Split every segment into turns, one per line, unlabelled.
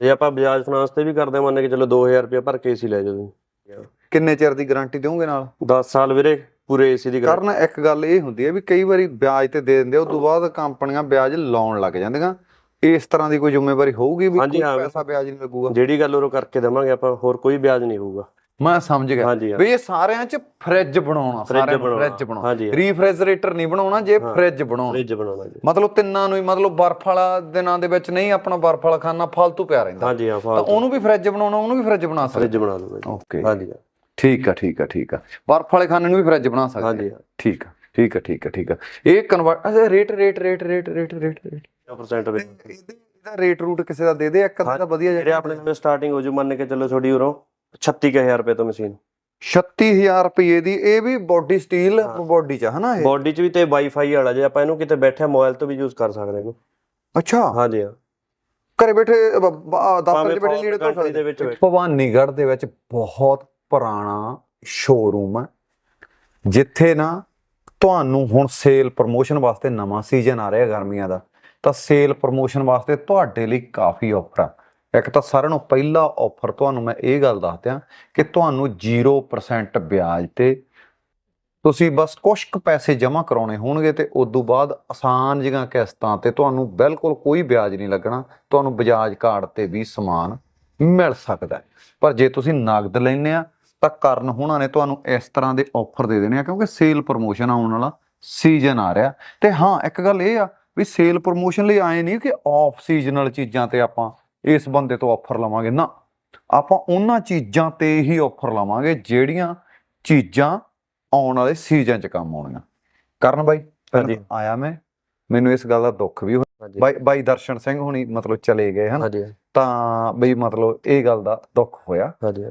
ਜੇ ਆਪਾਂ ਬਜਾਜ ਫਾਈਨਾਂਸ ਤੇ ਵੀ ਕਰਦੇ ਹਾਂ, ਮੰਨ ਕੇ ਚਲੋ 2000 ਰੁਪਏ ਭਰ ਕੇ ਏਸੀ ਲੈ ਜਾਓ ਤੁਸੀਂ।
ਕਿੰਨੇ ਚਿਰ ਦੀ ਗਾਰੰਟੀ ਦਿਓਗੇ ਨਾਲ?
10 ਸਾਲ ਵੀਰੇ ਪੂਰੇ ਏਸੀ ਦੀ
ਕਰਨ ਇੱਕ ਗੱਲ ਇਹ ਹੁੰਦੀ ਹੈ ਵੀ ਕਈ ਵਾਰੀ ਵਿਆਜ ਤੇ ਦੇ ਦਿੰਦੇ ਆ, ਉਸ ਤੋਂ ਬਾਅਦ ਕੰਪਨੀਆਂ ਵਿਆਜ ਲਾਉਣ ਲੱਗ ਜਾਂਦੀਆਂ। ਇਸ ਤਰ੍ਹਾਂ ਦੀ ਕੋਈ ਜ਼ਿੰਮੇਵਾਰੀ ਹੋਊਗੀ ਵੀ
ਹਾਂਜੀ,
ਕੋਈ
ਹਾਂ।
ਪੈਸਾ ਵਿਆਜ ਨਹੀਂ ਲੱਗੂਗਾ?
ਜਿਹੜੀ ਗੱਲ ਉਹ ਕਰਕੇ ਦੇਵਾਂਗੇ ਆਪਾਂ ਹੋਰ ਕੋਈ ਵਿਆਜ ਨਹੀਂ ਹੋਊਗਾ।
ਮੈਂ ਸਮਝ ਗਿਆ।
ਹਾਂਜੀ ਹਾਂ।
ਵੀ ਇਹ ਸਾਰਿਆਂ 'ਚ ਫ੍ਰਿਜ ਬਣਾਉਣਾ ਸਾਰਿਆਂ ਨੂੰ
ਬਣਾਉਣਾ।
ਫ੍ਰਿਜ ਬਣਾਉਣਾ।
ਹਾਂਜੀ
ਰੀਫ੍ਰਿਜਰੇਟਰ ਨਹੀਂ ਬਣਾਉਣਾ ਜੇ। ਫ੍ਰਿਜ ਬਣਾਉਣਾ।
ਫ੍ਰਿਜ ਬਣਾਉਣਾ ਜੀ।
ਮਤਲਬ ਤਿੰਨਾਂ ਨੂੰ ਹੀ ਮਤਲਬ ਬਰਫ਼ ਵਾਲਾ ਦਿਨਾਂ ਦੇ ਵਿੱਚ ਨਹੀਂ ਆਪਣਾ ਬਰਫ਼ ਵਾਲਾ ਖਾਣਾ ਫालतू ਪਿਆ ਰਹਿੰਦਾ।
ਹਾਂਜੀ ਹਾਂ
ਤਾਂ ਉਹਨੂੰ ਵੀ ਫ੍ਰਿਜ ਬਣਾਉਣਾ ਉਹਨੂੰ ਵੀ ਫ੍ਰਿਜ ਬਣਾ ਸਕਦੇ।
ਫ੍ਰਿਜ ਬਣਾ ਦੂੰਗਾ ਜੀ।
ਓਕੇ
ਹਾਂਜੀ ਹਾਂ।
ਠੀਕ ਆ ਠੀਕ ਆ ਠੀਕ ਆ। ਬਰਫ਼ ਵਾਲੇ ਖਾਣੇ ਨੂੰ ਵੀ ਫ੍ਰਿਜ ਬਣਾ ਸਕਦੇ
ਹਾਂਜੀ।
ਠੀਕ ਆ ਠੀਕ ਆ ਠੀਕ ਆ ਠੀਕ ਆ। ਇਹ ਕਨਵਰਟ ਅੱਛਾ rate rate rate rate rate rate rate
50% ਵਿੱਚ
ਇਹਦਾ ਰੇਟ ਰੂਟ ਕਿਸੇ ਦਾ ਦੇ ਦੇ ਇੱਕ ਅੱਧਾ ਤਾਂ ਵਧੀਆ
ਜਿਹੜੇ
ਜਿਹਾ
ਆਪਣੇ ਕੋਲ ਸਟਾਰਟਿੰਗ ਹੋ ਜੂ ਮੰਨ ਕੇ ਚੱਲੋ ਤੁਹਾਡੀ ਉਰੋਂ। 36000 ਰੁਪਏ ਤੋਂ ਮਸ਼ੀਨ।
36000 ਰੁਪਏ ਦੀ ਇਹ ਵੀ ਬੋਡੀ ਸਟੀਲ। ਬੋਡੀ ਚ ਹਨਾ ਇਹ?
ਬਾਡੀ 'ਚ ਵੀ ਤੇ ਵਾਈਫਾਈ ਵਾਲਾ ਜੇ ਆਪਾਂ ਇਹਨੂੰ ਕਿਤੇ ਬੈਠੇ ਮੋਬਾਈਲ ਤੋਂ ਵੀ ਯੂਜ਼ ਕਰ ਸਕਦੇ ਇਹਨੂੰ
ਅੱਛਾ।
ਹਾਂਜੀ ਹਾਂ।
ਘਰੇ ਬੈਠੇ ਦਫ਼ਤਰ ਚ ਬੈਠੇ ਲੀੜੇ ਤੋਂ
country ਦੇ ਵਿੱਚ ਬੈਠੇ।
ਭਵਾਨੀਗੜ੍ਹ ਦੇ ਵਿੱਚ ਬਹੁਤ ਪੁਰਾਣਾ ਸ਼ੋਰੂਮ ਹੈ ਜਿੱਥੇ ਨਾ ਤੁਹਾਨੂੰ ਹੁਣ ਸੇਲ ਪ੍ਰੋਮੋਸ਼ਨ ਵਾਸਤੇ ਨਵਾਂ ਸੀਜ਼ਨ ਆ ਰਿਹਾ ਗਰਮੀਆਂ ਦਾ ਤਾਂ ਸੇਲ ਪ੍ਰੋਮੋਸ਼ਨ ਵਾਸਤੇ ਤੁਹਾਡੇ ਲਈ ਕਾਫੀ ਆਫਰ ਆ। ਇੱਕ ਤਾਂ ਸਾਰਿਆਂ ਨੂੰ ਪਹਿਲਾ ਆਫਰ ਤੁਹਾਨੂੰ ਮੈਂ ਇਹ ਗੱਲ ਦੱਸ ਦਿਆਂ ਕਿ ਤੁਹਾਨੂੰ 0% ਵਿਆਜ ਤੇ ਤੁਸੀਂ ਬਸ ਕੁਝ ਕੁ ਪੈਸੇ ਜਮ੍ਹਾਂ ਕਰਾਉਣੇ ਹੋਣਗੇ ਤੇ ਉਸ ਤੋਂ ਬਾਅਦ ਆਸਾਨ ਜਿਹੀਆਂ ਕਿਸ਼ਤਾਂ ਤੇ ਤੁਹਾਨੂੰ ਬਿਲਕੁਲ ਕੋਈ ਵਿਆਜ ਨਹੀਂ ਲੱਗਣਾ, ਤੁਹਾਨੂੰ ਬਜਾਜ ਕਾਰਡ ਤੇ ਵੀ ਸਮਾਨ ਮਿਲ ਸਕਦਾ ਪਰ ਜੇ ਤੁਸੀਂ ਨਗਦ ਲੈਂਦੇ ਆ, ਤਾਂ ਕਰਨ ਹੋਣਾ ਨੇ ਤੁਹਾਨੂੰ ਇਸ ਤਰ੍ਹਾਂ ਦੇ ਆਫਰ ਦੇ ਦੇਣੇ ਆ, ਕਿਉਂਕਿ ਸੇਲ ਪ੍ਰੋਮੋਸ਼ਨ ਆਉਣ ਵਾਲਾ ਸੀਜ਼ਨ ਆ ਰਿਹਾ। ਤੇ ਹਾਂ, ਇੱਕ ਗੱਲ ਇਹ ਆ ਵੀ ਸੇਲ ਪ੍ਰੋਮੋਸ਼ਨ ਲਈ ਆਏ ਨਹੀਂ ਕਿ ਆਫ ਸੀਜ਼ਨਲ ਚੀਜ਼ਾਂ ਤੇ ਆਪਾਂ ਇਸ ਬੰਦੇ ਤੋਂ ਆਫਰ ਲਵਾਂਗੇ। ਨਾ ਆਪਾਂ ਉਹਨਾਂ ਚੀਜ਼ਾਂ ਤੇ ਹੀ ਆਫਰ ਲਵਾਂਗੇ ਜਿਹੜੀਆਂ ਚੀਜ਼ਾਂ ਆਉਣ ਵਾਲੇ ਸੀਜ਼ਨ 'ਚ ਕੰਮ ਆਉਣੀਆਂ। ਕਰਨ ਬਾਈ
ਹਾਂਜੀ।
ਆਇਆ ਮੈਂ ਮੈਨੂੰ ਇਸ ਗੱਲ ਦਾ ਦੁੱਖ ਵੀ ਹੋਇਆ। ਬਾਈ ਬਾਈ ਦਰਸ਼ਨ ਸਿੰਘ ਹੁਣੀ ਮਤਲਬ ਚਲੇ ਗਏ ਹਨ। ਤਾਂ ਬਈ ਮਤਲਬ ਇਹ ਗੱਲ ਦਾ ਦੁੱਖ ਹੋਇਆ।
ਹਾਂਜੀ।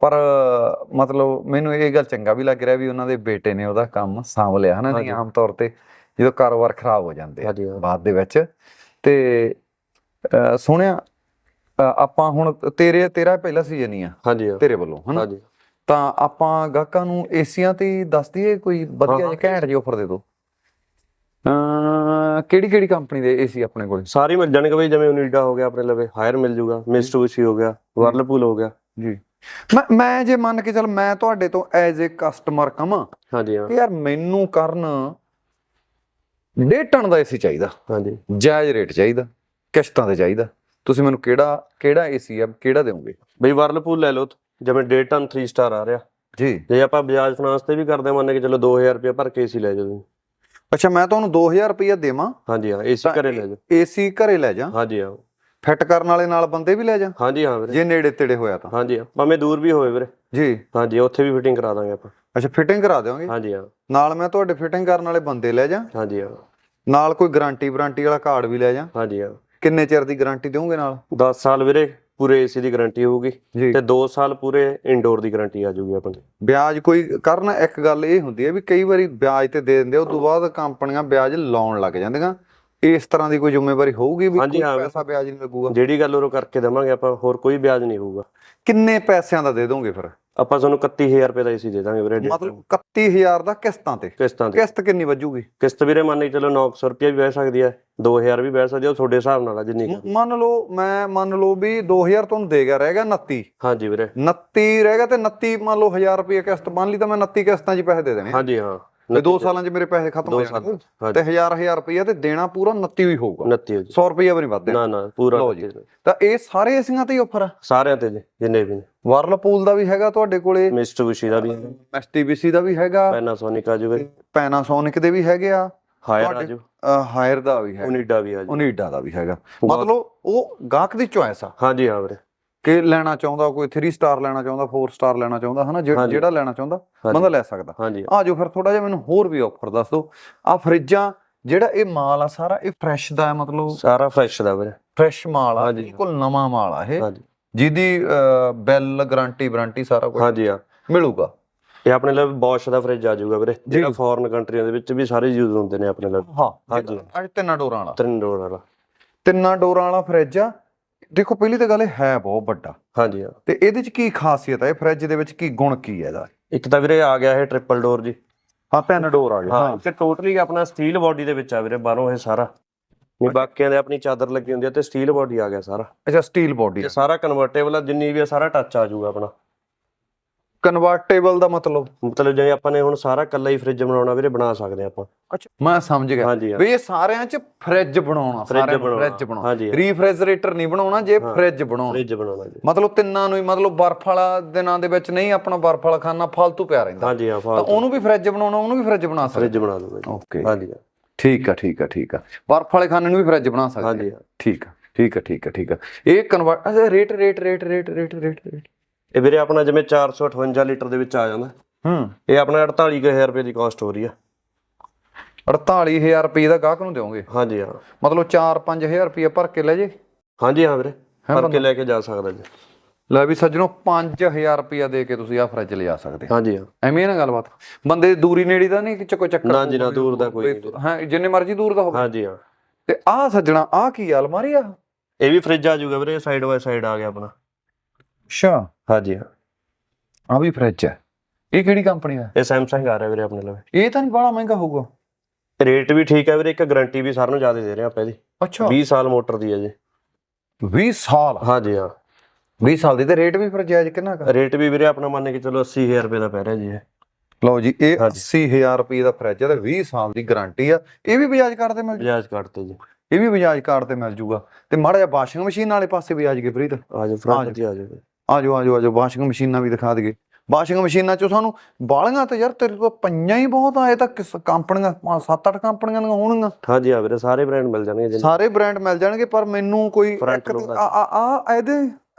ਪਰ ਮਤਲਬ ਮੈਨੂੰ ਇਹ ਗੱਲ ਚੰਗਾ ਵੀ ਲੱਗ ਰਿਹਾ ਵੀ ਉਹਨਾਂ ਦੇ ਬੇਟੇ ਨੇ ਉਹਦਾ ਕੰਮ ਸਾਂਭ ਲਿਆ। ਹਨਾ ਨਹੀਂ
ਹਾਂਜੀ।
ਆਮ ਤੌਰ ਤੇ ਜਦੋਂ ਕਾਰੋਬਾਰ ਖਰਾਬ ਹੋ ਜਾਂਦੇ। ਬਾਅਦ ਦੇ ਵਿੱਚ। ਤੇ ਅਹ ਆਪਾਂ ਹੁਣ ਤੇਰੇ ਤੇਰਾ ਪਹਿਲਾ ਸੀਜ਼ਨ ਹੀ ਆ
ਹਾਂਜੀ।
ਤੇਰੇ ਵੱਲੋਂ ਹਨਾ?
ਹਾਂਜੀ।
ਤਾਂ ਆਪਾਂ ਗਾਹਕਾਂ ਨੂੰ ਏਸੀਆਂ ਤੇ ਦੱਸ ਦਈਏ ਕੋਈ ਵਧੀਆ ਜਿਹਾ ਘੈਂਟ ਜਿਹੀ ਆਫਰ ਦੇ ਦਿਓ ਕਿਹੜੀ ਕਿਹੜੀ ਕੰਪਨੀ ਦੇ ਏਸੀ ਆਪਣੇ ਕੋਲ?
ਸਾਰੇ ਮਿਲ ਜਾਣਗੇ ਬਈ ਜਿਵੇਂ ਓਨੀਡਾ ਹੋ ਗਿਆ ਆਪਣੇ ਲਵੇ ਹਾਇਰ ਮਿਲ ਜੂਗਾ ਮਿਸਟੂਸ਼ੀ ਹੋ ਗਿਆ ਵਰਲਪੂਲ ਹੋ ਗਿਆ।
ਜੀ। ਮੈਂ ਮੈਂ ਜੇ ਮੰਨ ਕੇ ਚੱਲ ਮੈਂ ਤੁਹਾਡੇ ਤੋਂ ਐਜ਼ ਅ ਕਸਟਮਰ ਕਮਾਂ
ਹਾਂਜੀ ਹਾਂ।
ਯਾਰ ਮੈਨੂੰ ਕਰਨ ਡੇਢ ਟਨ ਦਾ ਏਸੀ ਚਾਹੀਦਾ।
ਹਾਂਜੀ।
ਜਾਇਜ਼ ਰੇਟ ਚਾਹੀਦਾ। ਕਿਸ਼ਤਾਂ ਤੇ ਚਾਹੀਦਾ। ਤੁਸੀਂ ਮੈਨੂੰ ਕਿਹੜਾ ਕਿਹੜਾ ਏਸੀ ਆ ਕਿਹੜਾ ਦਿਓਗੇ?
ਬਈ ਵਰਲਪੂਲ ਲੈ ਲਓ ਜਿਵੇਂ ਡੇ ਟਨ 3 ਸਟਾਰ ਆ ਰਿਹਾ।
ਜੀ।
ਜੇ ਆਪਾਂ ਬਜਾਜ ਫਾਈਨਾਂਸ ਤੇ ਵੀ ਕਰਦੇ ਹਾਂ, ਮੰਨ ਕੇ ਚਲੋ 2000 ਰੁਪਏ ਭਰ ਕੇ ਏਸੀ ਲੈ ਜਾਓ ਤੁਸੀਂ।
ਅੱਛਾ ਮੈਂ ਤੁਹਾਨੂੰ 2000 ਰੁਪਇਆ ਦੇਵਾਂ?
ਹਾਂਜੀ ਹਾਂ ਏਸੀ
ਤਾਂ
ਘਰੇ ਲੈ ਜਾਓ।
ਏਸੀ ਘਰੇ ਲੈ ਜਾ।
ਹਾਂਜੀ ਹਾਂ।
ਫਿੱਟ ਕਰਨ ਵਾਲੇ ਨਾਲ ਬੰਦੇ ਵੀ ਲੈ ਜਾ।
ਹਾਂਜੀ ਹਾਂ ਵੀਰੇ।
ਜੇ ਨੇੜੇ ਤੇੜੇ ਹੋਇਆ ਤਾਂ।
ਹਾਂਜੀ ਹਾਂ। ਭਾਵੇਂ ਦੂਰ ਵੀ ਹੋਵੇ ਵੀਰੇ।
ਜੀ।
ਹਾਂਜੀ ਉੱਥੇ ਵੀ ਫਿਟਿੰਗ ਕਰਾ ਦਾਂਗੇ ਆਪਾਂ।
ਅੱਛਾ ਫਿਟਿੰਗ ਕਰਾ ਦਿਓਗੇ?
ਹਾਂਜੀ ਹਾਂ।
ਨਾਲ ਮੈਂ ਤੁਹਾਡੇ ਫਿਟਿੰਗ ਕਰਨ ਵਾਲੇ ਬੰਦੇ ਲੈ ਜਾ।
ਹਾਂਜੀ ਹਾਂ।
ਨਾਲ ਕੋਈ ਗਾਰੰਟੀ ਵਾਰੰਟੀ ਵਾਲਾ ਕਾਰਡ ਵੀ ਲੈ ਜਾ।
ਹਾਂਜੀ ਹਾਂ।
ਕਿੰਨੇ ਚਿਰ ਦੀ ਗਾਰੰਟੀ ਦਿਓਗੇ ਨਾਲ?
10 ਸਾਲ ਵੀਰੇ ਪੂਰੇ ਏਸੀ ਦੀ ਗਾਰੰਟੀ ਹੋਊਗੀ ਤੇ 2 ਸਾਲ ਪੂਰੇ ਇਨਡੋਰ ਦੀ ਗਾਰੰਟੀ ਆ ਜਾਊਗੀ ਆਪਣੀ
ਵਿਆਜ ਕੋਈ ਕਰਨ ਇੱਕ ਗੱਲ ਇਹ ਹੁੰਦੀ ਹੈ ਵੀ ਕਈ ਵਾਰੀ ਵਿਆਜ ਤੇ ਦੇ ਦਿੰਦੇ ਉਸ ਤੋਂ ਬਾਅਦ ਕੰਪਨੀਆਂ ਵਿਆਜ ਲਾਉਣ ਲੱਗ ਜਾਂਦੀਆਂ। ਇਸ ਤਰ੍ਹਾਂ ਦੀ ਕੋਈ ਜ਼ਿੰਮੇਵਾਰੀ ਹੋਊਗੀ ਵੀ ਕੋਈ। ਪੈਸਾ ਵਿਆਜ ਨਹੀਂ ਲੱਗੂਗਾ?
ਜਿਹੜੀ ਗੱਲ ਉਹ ਕਰਕੇ ਦੇਵਾਂਗੇ ਆਪਾਂ ਹੋਰ ਕੋਈ ਵਿਆਜ ਨਹੀਂ ਹੋਊਗਾ।
ਕਿੰਨੇ ਪੈਸਿਆਂ ਦਾ ਦੇ ਦੋਗੇ ਫਿਰ?
ਆਪਾਂ ਤੁਹਾਨੂੰ 31000 ਰੁਪਏ ਦਾ ਏਸੀ ਦੇ ਦਾਂਗੇ ਵੀਰੇ
ਮਤਲਬ 31000 ਦਾ ਕਿਸ਼ਤਾਂ ਤੇ?
ਕਿਸ਼ਤਾਂ ਤੇ।
ਕਿਸ਼ਤ ਕਿੰਨੀ ਵੱਜੂਗੀ?
ਕਿਸ਼ਤ ਵੀਰੇ ਮੰਨ ਕੇ ਚਲੋ 900 ਰੁਪਏ ਵੀ ਬਹਿ ਸਕਦੀ ਹੈ 2000 ਵੀ ਬਹਿ ਸਕਦੀ ਹੈ ਉਹ ਤੁਹਾਡੇ ਹਿਸਾਬ ਨਾਲ ਆ ਜਿੰਨੀ ਕੁ।
ਮੰਨ ਲਓ ਮੈਂ ਮੰਨ ਲਓ ਵੀ 2000 ਤੁਹਾਨੂੰ ਦੇ ਗਿਆ ਰਹਿ ਗਿਆ 29
ਹਾਂਜੀ ਵੀਰੇ।
29 ਰਹਿ ਗਿਆ ਤੇ 29 ਮੰਨ ਲਓ 1000 ਰੁਪਏ ਕਿਸ਼ਤ ਮੰਨ ਲਈ ਤਾਂ ਮੈਂ 29 ਕਿਸ਼ਤਾਂ 'ਚ ਪੈਸੇ ਦੇ ਦੇਣੇ।
ਹਾਂਜੀ ਹਾਂ।
ਤੇ 2 ਸਾਲਾਂ 'ਚ ਮੇਰੇ ਪੈਸੇ ਖਤਮ ਹੋ ਜਾਣਗੇ। ਤੇ 1000 1000 ਰੁਪਏ ਤੇ ਦੇਣਾ ਪੂਰਾ 29 ਹੀ ਹੋਊਗਾ।
29 ਹੋ ਜੀ
100 ਰੁਪਏ ਵੀ ਨਹੀਂ ਵੱਧਦੇ।
ਨਾ ਨਾ ਪੂਰਾ
ਲਓ ਜੀ।
29
ਤਾਂ ਇਹ ਸਾਰੇ ਏਸੀਆਂ ਤੇ ਹੀ ਆਫਰ ਆ?
ਸਾਰਿਆਂ ਤੇ ਜੀ ਜਿੰਨੇ ਵੀ ਨੇ।
ਵਰਲਪੂਲ ਦਾ ਵੀ ਹੈਗਾ ਤੁਹਾਡੇ ਕੋਲੇ।
ਮਿਸਟੂਸ਼ੀ ਦਾ ਵੀ।
ਐਸਟੀਬੀਸੀ ਦਾ ਵੀ ਹੈਗਾ।
ਪੈਨਾਸੋਨਿਕ ਆ ਜੂ ਵੀਰੇ
ਪੈਨਾਸੋਨਿਕ ਦੇ ਵੀ ਹੈਗੇ ਆ।
ਹਾਇਰ ਆ ਜੂ।
ਹਾਇਰ ਦਾ ਵੀ ਹੈ
ਓਨੀਡਾ ਵੀ ਆ ਜੂ।
ਓਨੀਡਾ ਦਾ ਵੀ ਹੈਗਾ। ਮਤਲਬ ਉਹ ਗਾਹਕ ਦੀ ਚੁਆਇਸ ਆ।
ਹਾਂਜੀ ਹਾਂ ਵੀਰੇ।
ਕਿ ਲੈਣਾ ਚਾਹੁੰਦਾ ਕੋਈ 3 ਸਟਾਰ ਲੈਣਾ ਚਾਹੁੰਦਾ 4 ਸਟਾਰ ਲੈਣਾ ਚਾਹੁੰਦਾ ਹਨਾ। ਜਿਹੜਾ ਲੈਣਾ ਚਾਹੁੰਦਾ। ਬੰਦਾ ਲੈ ਸਕਦਾ। ਆ ਜੋ ਫਿਰ ਥੋੜਾ ਜਿਹਾ ਮੈਨੂੰ ਹੋਰ ਵੀ ਆਫਰ ਦੱਸ ਦਿਓ। ਆ ਫਰਿੱਜਾਂ ਜਿਹੜਾ ਇਹ ਮਾਲ ਆ ਸਾਰਾ ਇਹ ਫਰੈਸ਼ ਦਾ ਹੈ ਮਤਲਬ?
ਸਾਰਾ ਫਰੈਸ਼ ਦਾ ਵੀਰੇ।
ਫਰੈਸ਼ ਮਾਲ ਆ। ਬਿਲਕੁਲ ਨਵਾਂ ਮਾਲ ਆ ਇਹ। ਜਿਹਦੀ ਬੈਲ ਗਾਰੰਟੀ ਵਾਰੰਟੀ ਸਾਰਾ ਕੁਝ
ਹਾਂਜੀ ਹਾਂ।
ਮਿਲੂਗਾ।
ਇਹ ਆਪਣੇ ਲਈ ਬੋਸ਼ ਦਾ ਫ੍ਰਿਜ ਆ ਜਾਊਗਾ ਵੀਰੇ। ਜਿਹੜਾ। ਫੋਰਨ ਕੰਟਰੀਆਂ ਦੇ ਵਿੱਚ ਵੀ ਸਾਰੇ ਯੂਜ਼ ਹੁੰਦੇ ਨੇ ਆਪਣੇ ਲਈ।
ਹਾਂ।
ਹਾਂਜੀ।
ਅੱਜ ਤਿੰਨਾਂ ਡੋਰਾਂ ਵਾਲਾ।
ਤਿੰਨ ਡੋਰ ਵਾਲਾ।
ਤਿੰਨਾਂ ਡੋਰਾਂ ਵਾਲਾ ਫਰਿੱਜ ਆ। ਦੇਖੋ ਪਹਿਲੀ ਤਾਂ ਗੱਲ ਇਹ ਹੈ ਬਹੁਤ ਵੱਡਾ।
ਹਾਂਜੀ ਹਾਂ।
ਤੇ ਇਹਦੇ ਚ ਕੀ ਖਾਸੀਅਤ ਹੈ ਫਰਿੱਜ ਦੇ ਵਿੱਚ ਕੀ ਗੁਣ ਕੀ ਹੈ ਇਹਦਾ?
ਇੱਕ ਤਾਂ ਵੀਰੇ ਆ ਗਿਆ ਇਹ ਟ੍ਰਿਪਲ ਡੋਰ ਜੀ।
ਹਾਂ ਤਿੰਨ ਡੋਰ ਆ ਗਏ
ਹਾਂ ਤੇ ਟੋਟਲੀ ਆਪਣਾ ਸਟੀਲ ਬਾਡੀ ਦੇ ਵਿੱਚ ਆ ਵੀਰੇ ਬਾਹਰੋਂ ਇਹ ਸਾਰਾ। ਨਹੀਂ ਬਾਕੀਆਂ ਦੇ ਆਪਣੀ ਚਾਦਰ ਲੱਗੀ ਹੁੰਦੀ ਆ ਤੇ ਸਟੀਲ ਬਾਡੀ ਆ ਗਿਆ ਸਾਰਾ।
ਅੱਛਾ ਸਟੀਲ ਬੋਡੀ
ਇਹ ਸਾਰਾ ਕਨਵਰਟੇਬਲ ਆ ਜਿੰਨੀ ਵੀ ਆ ਸਾਰਾ ਟੱਚ ਆ ਜਾਊਗਾ ਆਪਣਾ।
ਕਨਵਰਟੇਬਲ ਦਾ ਮਤਲਬ?
ਮਤਲਬ ਜਿਵੇਂ ਆਪਾਂ ਨੇ ਹੁਣ ਸਾਰਾ ਕੱਲਾ ਹੀ ਫ੍ਰਿਜ ਬਣਾਉਣਾ ਵੀਰੇ ਬਣਾ ਸਕਦੇ ਆਪਾਂ।
ਅੱਛਾ ਮੈਂ ਸਮਝ ਗਿਆ।
ਹਾਂਜੀ ਹਾਂ।
ਵੀ ਇਹ ਸਾਰਿਆਂ 'ਚ ਫ੍ਰਿਜ ਬਣਾਉਣਾ
ਫ੍ਰਿਜ
ਸਾਰਿਆਂ ਨੂੰ
ਬਣਾਉਣਾ।
ਫ੍ਰਿਜ ਬਣਾਉਣਾ।
ਹਾਂਜੀ
ਰੀਫ੍ਰਿਜਰੇਟਰ ਨਹੀਂ ਬਣਾਉਣਾ ਜੇ। ਫ੍ਰਿਜ ਬਣਾਉਣਾ।
ਫ੍ਰਿਜ ਬਣਾਉਣਾ ਜੀ।
ਮਤਲਬ ਤਿੰਨਾਂ ਨੂੰ ਹੀ ਮਤਲਬ ਬਰਫ਼ ਵਾਲਾ ਦਿਨਾਂ ਦੇ ਵਿੱਚ ਨਹੀਂ ਆਪਣਾ ਬਰਫ਼ ਵਾਲਾ ਖਾਣਾ ਫालतू ਪਿਆ ਰਹਿੰਦਾ।
ਹਾਂਜੀ ਹਾਂ
ਤਾਂ ਉਹਨੂੰ ਵੀ ਫ੍ਰਿਜ ਬਣਾਉਣਾ ਉਹਨੂੰ ਵੀ ਫ੍ਰਿਜ ਬਣਾ ਸਕਦੇ।
ਫ੍ਰਿਜ ਬਣਾ ਦੂੰਗਾ ਜੀ।
ਓਕੇ
ਹਾਂਜੀ ਹਾਂ।
ਠੀਕ ਆ ਠੀਕ ਆ ਠੀਕ ਆ। ਬਰਫ਼ ਵਾਲੇ ਖਾਣੇ ਨੂੰ ਵੀ ਫ੍ਰਿਜ ਬਣਾ ਸਕਦੇ
ਹਾਂਜੀ ਹਾਂ।
ਠੀਕ ਆ ਠੀਕ ਆ ਠੀਕ ਆ ਠੀਕ ਆ। ਇਹ ਕਨਵਰਟ ਅੱਛਾ rate rate rate rate rate rate rate
ਇਹ ਵੀਰੇ ਆਪਣਾ ਜਿਵੇਂ 458 ਲੀਟਰ ਦੇ ਵਿੱਚ ਆ ਜਾਂਦਾ।
ਹੂੰ।
ਇਹ ਆਪਣਾ 48000 ਰੁਪਏ ਦੀ ਕਾਸਟ ਹੋ ਰਹੀ ਆ।
48000 ਰੁਪਏ ਦਾ ਗਾਹਕ ਨੂੰ ਦਿਓਗੇ?
ਹਾਂਜੀ ਹਾਂ।
ਮਤਲਬ 4-5000 ਰੁਪਏ ਭਰ ਕੇ ਲੈ ਜੇ?
ਹਾਂਜੀ ਹਾਂ ਵੀਰੇ। ਭਰ ਕੇ ਲੈ ਕੇ ਜਾ ਸਕਦਾ ਜੀ।
ਲੈ ਵੀ ਸੱਜਣੋ 5000 ਰੁਪਏ ਦੇ ਕੇ ਤੁਸੀਂ ਆ ਫ੍ਰਿਜ ਲਿਜਾ ਸਕਦੇ।
ਹਾਂਜੀ ਹਾਂ।
ਐਵੇਂ ਨਾ ਗੱਲਬਾਤ। ਬੰਦੇ ਦੀ ਦੂਰੀ ਨੇੜੀ ਦਾ ਨਹੀਂ ਕਿ ਚੱਕੋ ਚੱਕਰ
ਨਾ ਜੀ, ਨਾ, ਦੂਰ ਦਾ ਕੋਈ।
ਹਾਂ ਜਿੰਨੇ ਮਰਜ਼ੀ ਦੂਰ ਦਾ ਹੋਵੇ।
ਹਾਂਜੀ ਹਾਂ।
ਤੇ ਆਹ ਸੱਜਣਾ ਆਹ ਕੀ ਆ, ਅਲਮਾਰੀ ਆ?
ਇਹ ਵੀ ਫ੍ਰਿਜ ਆ ਜਾਊਗਾ ਵੀਰੇ ਸਾਈਡ ਬਾਈ ਸਾਈਡ ਆ ਗਿਆ ਆਪਣਾ।
ਅੱਛਾ।
ਹਾਂਜੀ। ਹਾਂ
ਆ ਵੀ ਫ੍ਰਿਜ ਹੈ ਇਹ ਕਿਹੜੀ ਕੰਪਨੀ ਦਾ
ਇਹ ਸੈਮਸੰਗ ਆ ਰਿਹਾ ਵੀਰੇ ਆਪਣੇ ਲਵੇ
ਇਹ ਤਾਂ ਨਹੀਂ ਬੜਾ ਮਹਿੰਗਾ ਹੋਊਗਾ।
ਰੇਟ ਵੀ ਠੀਕ ਹੈ ਵੀਰੇ ਇੱਕ ਗਾਰੰਟੀ ਵੀ ਸਾਰਿਆਂ ਨੂੰ ਜ਼ਿਆਦਾ ਦੇ ਰਹੇ ਆਪਾਂ ਇਹਦੀ।
ਅੱਛਾ।
20 ਸਾਲ ਮੋਟਰ ਦੀ ਹੈ ਜੀ।
20 ਸਾਲ?
ਹਾਂਜੀ ਹਾਂ।
20 ਸਾਲ ਦੀ ਤੇ ਰੇਟ ਵੀ ਫਿਰ ਜਾਇਜ਼ ਕਿੰਨਾ ਕਾ
ਰੇਟ ਵੀ ਵੀਰੇ ਆਪਣਾ ਮੰਨ ਕੇ ਚਲੋ 80000 ਰੁਪਏ ਦਾ ਪੈ ਰਿਹਾ ਜੀ ਇਹ।
ਲਓ ਜੀ ਇਹ
ਹਾਂਜੀ।
80000 ਰੁਪਏ ਦਾ ਫ੍ਰਿਜ ਹੈ ਤੇ 20 ਸਾਲ ਦੀ ਗਾਰੰਟੀ ਆ। ਇਹ ਵੀ ਬਜਾਜ ਕਾਰਡ ਤੇ ਮਿਲ ਜੂ?
ਬਜਾਜ ਕੱਟਤੇ ਜੀ।
ਇਹ ਵੀ ਬਜਾਜ ਕਾਰਡ ਤੇ ਮਿਲ ਜੂਗਾ। ਤੇ ਮਾੜਾ ਜਿਹਾ ਵਾਸ਼ਿੰਗ ਮਸ਼ੀਨ ਵਾਲੇ ਪਾਸੇ ਵੀ ਆ ਪ੍ਰੀਤ।
ਆ
ਆ
ਫਰੰਟ ਤੇ ਆ ਜਾਓ।
ਆਜੋ ਆਜੋ ਆਜੋ ਵਾਸ਼ਿੰਗ ਮਸ਼ੀਨਾਂ ਵੀ ਦਿਖਾ ਦਈਏ। ਵਾਸ਼ਿੰਗ ਮਸ਼ੀਨਾਂ ਚੋਂ ਸਾਨੂੰ ਬਾਲੀਆਂ ਤੇ ਯਾਰ ਤੇਰੇ ਕੋਲ ਪਈਆਂ ਹੀ ਬਹੁਤ ਆਏ ਤਾਂ ਕਿਸ ਕੰਪਨੀਆਂ ਪੰਜ ਸੱਤ ਅੱਠ ਕੰਪਨੀਆਂ ਦੀਆਂ ਹੋਣਗੀਆਂ।
ਹਾਂਜੀ ਹਾਂ ਵੀਰੇ ਸਾਰੇ ਬ੍ਰਾਂਡ ਮਿਲ ਜਾਣਗੇ ਜੀ
ਸਾਰੇ ਬ੍ਰਾਂਡ ਮਿਲ ਜਾਣਗੇ ਪਰ ਮੈਨੂੰ ਕੋਈ
Front
ਇੱਕ
load
ਆ ਆ ਆ ਇਹਦੇ